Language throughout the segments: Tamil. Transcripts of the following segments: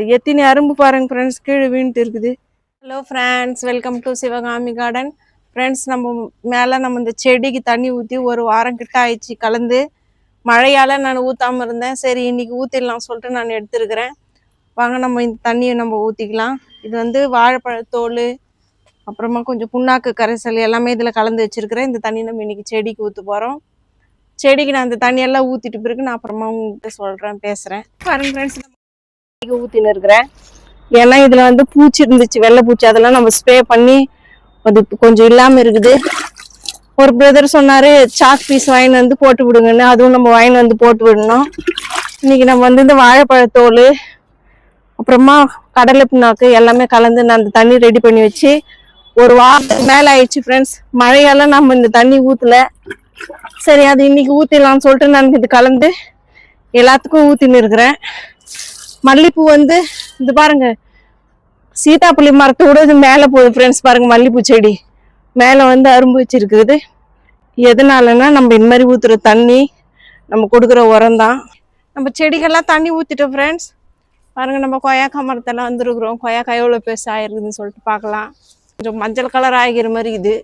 எத்தினி அரும்பு பாருங்க ஃப்ரெண்ட்ஸ் கீழே வீணிட்டு இருக்குது. Hello friends welcome to Sivakami garden friends நம்ம மேலே நம்ம இந்த செடிக்கு தண்ணி ஊற்றி ஒரு வாரம் கிட்ட ஆயிடுச்சு கலந்து. மழையால் நான் ஊற்றாமல் இருந்தேன். சரி இன்றைக்கி ஊற்றிடலாம் சொல்லிட்டு நான் எடுத்துருக்கிறேன். வாங்க நம்ம இந்த தண்ணியை நம்ம ஊற்றிக்கலாம் இது வந்து வாழைப்பழத்தோல் அப்புறமா கொஞ்சம் புண்ணாக்கு கரைசல் எல்லாமே இதில் கலந்து வச்சுருக்கிறேன். இந்த தண்ணி நம்ம இன்றைக்கி செடிக்கு ஊற்ற போகிறோம் செடிக்கு நான் அந்த தண்ணியெல்லாம் ஊற்றிட்டு பிறகு நான் அப்புறமா உங்கள்கிட்ட சொல்கிறேன் பேசுகிறேன் பாருங்க ஃப்ரெண்ட்ஸ் நம்ம செடிக்கு ஊற்றின்னு இருக்கிறேன். ஏன்னா இதில் வந்து பூச்சி இருந்துச்சு வெள்ளை பூச்சி. அதெல்லாம் நம்ம ஸ்ப்ரே பண்ணி அது கொஞ்சம் இல்லாமல் இருக்குது. ஒரு பிரதர் சொன்னாரு சாக் பீஸ் வாங்கிட்டு வந்து போட்டு விடுங்கன்னு. அதுவும் நம்ம வாங்கிட்டு வந்து போட்டு விடணும். இன்னைக்கு நம்ம வந்து இந்த வாழைப்பழத்தோல் அப்புறமா கடலை பின்னாக்கு எல்லாமே கலந்து நான் அந்த தண்ணி ரெடி பண்ணி வச்சு ஒரு வாரத்துக்கு மேலே ஆயிடுச்சு ஃப்ரெண்ட்ஸ் மழையால நம்ம இந்த தண்ணி ஊற்றல சரி அது இன்னைக்கு ஊற்றிடலாம்னு சொல்லிட்டு நான் இது கலந்து எல்லாத்துக்கும் ஊற்றின்னு இருக்கிறேன். மல்லிப்பூ வந்து இது பாருங்க சீதாப்புளி மரத்தோட இது மேலே போகுது ஃப்ரெண்ட்ஸ் பாருங்க மல்லிப்பூ செடி. மேலே வந்து அரும்பு வச்சிருக்குது. எதனாலன்னா நம்ம இந்த மாதிரி ஊற்றுற தண்ணி நம்ம கொடுக்குற உரம் தான். நம்ம செடிகள்லாம் தண்ணி ஊற்றிட்டோம் ஃப்ரெண்ட்ஸ் பாருங்கள் நம்ம கொய்யாக்கா மரத்தெல்லாம் வந்துருக்குறோம். கொய்யாக்காய் எவ்வளோ பெருசு ஆயிருக்குதுன்னு சொல்லிட்டு பார்க்கலாம். கொஞ்சம் மஞ்சள் கலர் ஆகிற மாதிரி இது.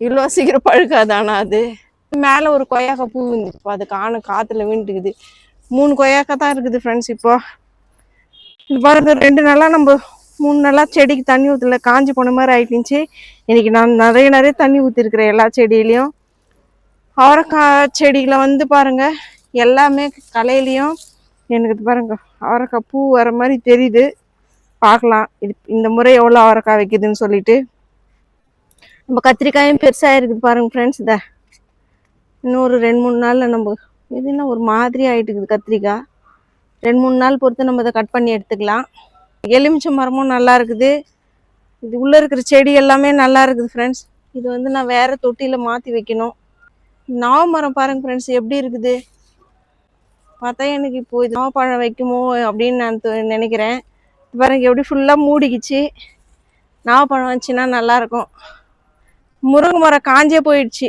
இவ்வளோ சீக்கிரம் பழுக்காது ஆனால் அது. மேலே ஒரு கொய்யாக்கா பூ இருந்துச்சு அது காண காற்றுல வீண்டுக்குது மூணு கொய்யாக்கா தான் இருக்குது ஃப்ரெண்ட்ஸ் இப்போது பாருங்க ரெண்டு நாளாக நம்ம மூணு நாளாக செடிக்கு தண்ணி ஊற்றல காஞ்சி போன மாதிரி ஆயிட்டுச்சு. இன்னைக்கு நான் நிறைய நிறைய தண்ணி ஊற்றிருக்கிறேன் எல்லா செடியிலையும். அவரைக்காய் செடியில் வந்து பாருங்க எல்லாமே கலையிலையும் எனக்கு இது பாருங்க அவரைக்காய் பூ வர மாதிரி தெரியுது. பார்க்கலாம் இது இந்த முறை எவ்வளோ அவரைக்காய் வைக்குதுன்னு சொல்லிட்டு. நம்ம கத்திரிக்காயும் பெருசாக இருக்குது பாருங்க ஃப்ரெண்ட்ஸ் இதை. இன்னொரு ரெண்டு மூணு நாளில் நம்ம இது என்ன ஒரு மாதிரி ஆகிட்டுக்குது இருக்குது கத்திரிக்காய். ரெண்டு மூணு நாள் பொறுத்து நம்ம இதை கட் பண்ணி எடுத்துக்கலாம். எலுமிச்சை மரமும் நல்லா இருக்குது. இது உள்ளே இருக்கிற செடி எல்லாமே நல்லா இருக்குது ஃப்ரெண்ட்ஸ் இது வந்து நான் வேறு தொட்டியில் மாற்றி வைக்கணும். நாவ மரம் பாருங்க ஃப்ரெண்ட்ஸ் எப்படி இருக்குது? பார்த்தா எனக்கு இப்போ இது நாவப்பழம் வைக்குமோ அப்படின்னு நான் நினைக்கிறேன். பாருங்க எப்படி ஃபுல்லாக மூடிக்கிச்சு. நாவப்பழம் வந்துச்சுன்னா நல்லாயிருக்கும் முருங்கை மரம் காஞ்சே போயிடுச்சு.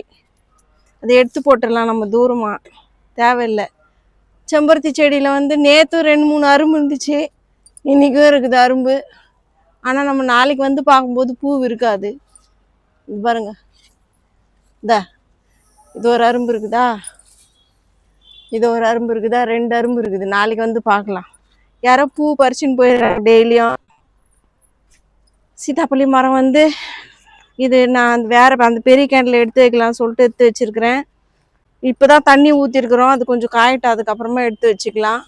அதை எடுத்து போட்டுடலாம் நம்ம தூரமாக தேவையில்லை. செம்பருத்தி செடியில் வந்து நேற்று ரெண்டு மூணு அரும்பு இருந்துச்சு. இன்றைக்கும் இருக்குது அரும்பு. ஆனால் நம்ம நாளைக்கு வந்து பார்க்கும்போது பூ இருக்காது. இது பாருங்க. இதா இது ஒரு அரும்பு இருக்குதா? இது ஒரு அரும்பு இருக்குதா? ரெண்டு அரும்பு இருக்குது. நாளைக்கு வந்து பார்க்கலாம். யாரோ பூ பறிச்சுன்னு போயிடுறாங்க டெய்லியும். சீதாப்பள்ளி மரம் வந்து இது நான் வேற அந்த பெரிய கேண்டில் எடுத்து வைக்கலாம்னு சொல்லிட்டு எடுத்து வச்சுருக்கிறேன். இப்போ தான் தண்ணி ஊற்றிருக்குறோம் அது கொஞ்சம் காயட்டும். அதுக்கப்புறமா எடுத்து வச்சுக்கலாம்.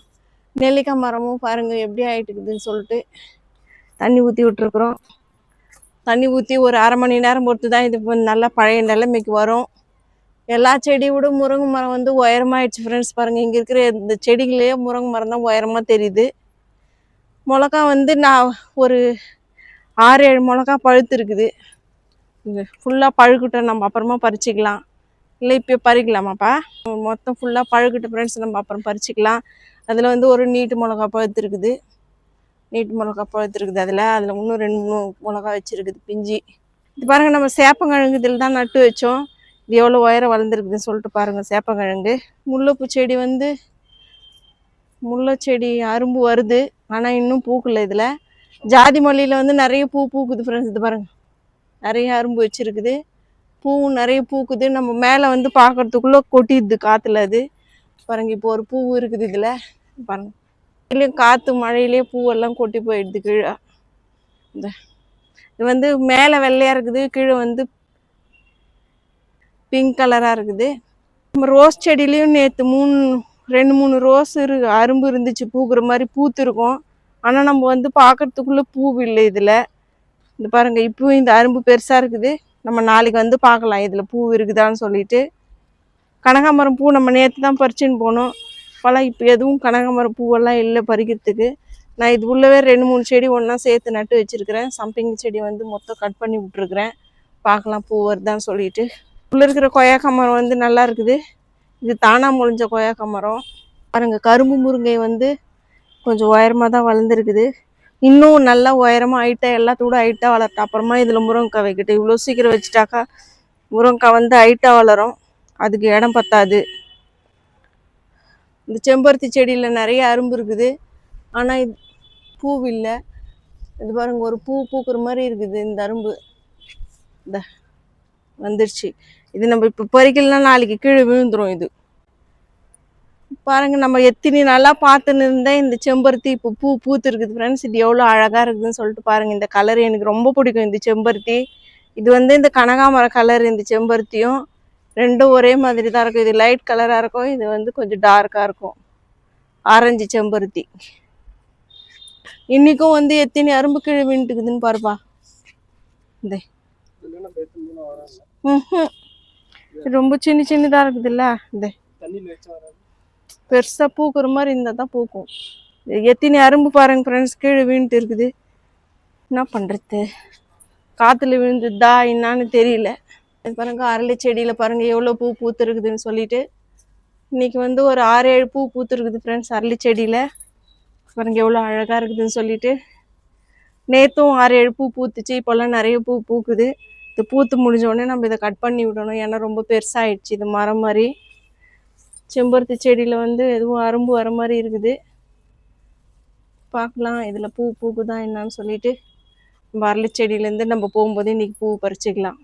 நெல்லிக்காய் மரமும் பாருங்க எப்படி ஆயிட்டுக்குதுன்னு சொல்லிட்டு தண்ணி ஊற்றி விட்டுருக்குறோம். தண்ணி ஊற்றி ஒரு அரை மணி நேரம் பொறுத்து தான் இது நல்லா பழைய நிலைமைக்கு வரும். எல்லா செடியை விட முருங்கை மரம் வந்து உயரமாகிடுச்சு ஃப்ரெண்ட்ஸ் பாருங்கள் இங்கே இருக்கிற இந்த செடிகளே முருங்கை மரம் தான் உயரமாக தெரியுது. மிளகா வந்து நான் ஒரு ஆறு ஏழு மிளகா பழுத்து இருக்குது ஃபுல்லாக பழுக்கட்டும். நம்ம அப்புறமா பறிச்சிக்கலாம். இல்லை இப்போ பறிக்கலாமாப்பா? மொத்தம் ஃபுல்லாக பழுக்கட்டும் ஃப்ரெண்ட்ஸ் நம்ம அப்புறம் பறிச்சிக்கலாம். அதில் வந்து ஒரு நீட்டு மிளகா பழுத்து இருக்குது நீட்டு மிளகா பழுத்து இருக்குது அதில். அதில் இன்னும் ரெண்டு மூணு மிளகா வச்சுருக்குது பிஞ்சி. இது பாருங்கள் நம்ம சேப்பங்கிழங்கு இதில் தான் நட்டு வச்சோம். இது எவ்வளோ உயரம் வளர்ந்துருக்குதுன்னு சொல்லிட்டு பாருங்கள் சேப்பங்கிழங்கு. முல்லைப்பூ செடி வந்து முல்லை செடி அரும்பு வருது. ஆனால் இன்னும் பூக்கல இதில். ஜாதி மல்லியில் வந்து நிறைய பூ பூக்குது ஃப்ரெண்ட்ஸ் இது பாருங்கள் நிறைய அரும்பு வச்சுருக்குது. பூவும் நிறைய பூக்குது. நம்ம மேலே வந்து பார்க்கறதுக்குள்ளே கொட்டிடுது காற்றுல அது. பாருங்க இப்போ ஒரு பூ இருக்குது இதில். பாருங்க. இதுலேயும் காற்று மழையிலே பூவெல்லாம் கொட்டி போயிடுது கீழே. இந்த இது வந்து மேலே வெள்ளையாக இருக்குது கீழே வந்து பிங்க் கலராக இருக்குது. நம்ம ரோஸ் செடியிலையும் நேற்று மூணு ரெண்டு மூணு ரோஸ் இரு அரும்பு இருந்துச்சு பூக்குற மாதிரி பூத்துருக்கும். ஆனால் நம்ம வந்து பார்க்கறதுக்குள்ளே பூ இல்லை இதில். இந்த பாருங்க இப்போவும் இந்த அரும்பு பெருசாக இருக்குது. நம்ம நாளைக்கு வந்து பார்க்கலாம். இதில் பூ இருக்குதான்னு சொல்லிட்டு. கனகாமரம் பூ நம்ம நேற்று தான் பறிச்சுன்னு போனோம். இப்போலாம் இப்போ எதுவும் கனகாமரம் பூவெல்லாம் இல்லை பறிக்கிறதுக்கு. நான் இது உள்ளவே ரெண்டு மூணு செடி ஒன்றா சேர்த்து நட்டு வச்சுருக்கிறேன். சம்பிங் செடி வந்து மொத்தம் கட் பண்ணி விட்ருக்குறேன் பார்க்கலாம் பூ வருதான்னு சொல்லிட்டு. உள்ளே இருக்கிற கொய்யாக்கா மரம் வந்து நல்லா இருக்குது. இது தானாக முளைஞ்ச கொய்யாக்கா மரம் பாருங்கள் கரும்பு முருங்கை வந்து கொஞ்சம் உயரமாக தான் வளர்ந்துருக்குது. இன்னும் நல்லா உயரமாக ஹைட்டாக எல்லாத்தோட ஹைட்டாக வளர்த்த அப்புறமா இதில் முருங்கைக்காய் வைக்கட்டும். இவ்வளோ சீக்கிரம் வச்சுட்டாக்கா முருங்கைக்காய் வந்து ஹைட்டாக வளரும். அதுக்கு இடம் பத்தாது. இந்த செம்பருத்தி செடியில் நிறைய அரும்பு இருக்குது. ஆனால் இது பூ இல்லை. இது பாருங்க ஒரு பூ பூக்குற மாதிரி இருக்குது இந்த அரும்பு. இந்த வந்துருச்சு. இது நம்ம இப்போ பறிக்கலாம் நாளைக்கு கீழே விழுந்துரும் இது. பாருங்க நம்ம எத்தனை நாளா பார்த்துன்னு இருந்தேன். இந்த செம்பருத்தி இப்போ பூ பூத்து இருக்குது ஃப்ரெண்ட்ஸ் இது எவ்வளோ அழகா இருக்குதுன்னு சொல்லிட்டு பாருங்க. இந்த கலர் எனக்கு ரொம்ப பிடிக்கும். இந்த செம்பருத்தி. இது வந்து இந்த கனகாமர கலர் இந்த செம்பருத்தியும். ரெண்டும் ஒரே மாதிரி தான் இருக்கும். இது லைட் கலராக இருக்கும். இது வந்து கொஞ்சம் டார்க்காக இருக்கும். ஆரஞ்சு செம்பருத்தி. இன்னைக்கும் வந்து எத்தனை அரும்பு கீழே விண்டுக்குதுன்னு பாருப்பா. இந்த. இது ரொம்ப சின்ன சின்னதாக இருக்குதுல்ல. இந்த. பெருசாக பூக்கிற மாதிரி இருந்தால் தான் பூக்கும். எத்தனை அரும்பு பாருங்க ஃப்ரெண்ட்ஸ் கீழே விழுந்துட்டு இருக்குது. என்ன பண்ணுறது காற்றுல விழுந்துதா என்னான்னு தெரியல. பாருங்க அரளி செடியில் பாருங்கள் எவ்வளோ பூ பூத்துருக்குதுன்னு சொல்லிட்டு. இன்னைக்கு வந்து ஒரு ஆறு ஏழு பூ பூத்துருக்குது ஃப்ரெண்ட்ஸ் அரளி செடியில். பாருங்கள் எவ்வளோ அழகாக இருக்குதுன்னு சொல்லிட்டு. நேற்றும் ஆறு ஏழு பூ பூத்துச்சு இப்போல்லாம் நிறைய பூ பூக்குது. இது பூத்து முடிஞ்சோடனே நம்ம இதை கட் பண்ணி விடணும். ஏன்னா ரொம்ப பெருசாகிடுச்சு இது மரம் மாதிரி. செம்பருத்தி செடியில் வந்து எதுவும் அரும்பு வர மாதிரி இருக்குது. பார்க்கலாம் இதில் பூ பூக்குதா என்னான்னு சொல்லிட்டு. வரலி செடியிலேருந்து நம்ம போகும்போது இன்றைக்கி பூ பறிச்சிக்கலாம்.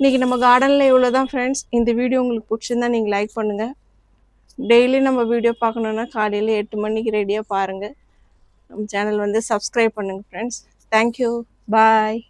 இன்றைக்கி நம்ம கார்டனில் இவ்வளோ தான் ஃப்ரெண்ட்ஸ் இந்த வீடியோ உங்களுக்கு பிடிச்சிருந்தா நீங்கள் லைக் பண்ணுங்கள் டெய்லி நம்ம வீடியோ பார்க்கணுன்னா காலையில் எட்டு மணிக்கு ரெடியாக பாருங்கள் நம்ம சேனல் வந்து சப்ஸ்கிரைப் பண்ணுங்கள் ஃப்ரெண்ட்ஸ் தேங்க்யூ பாய்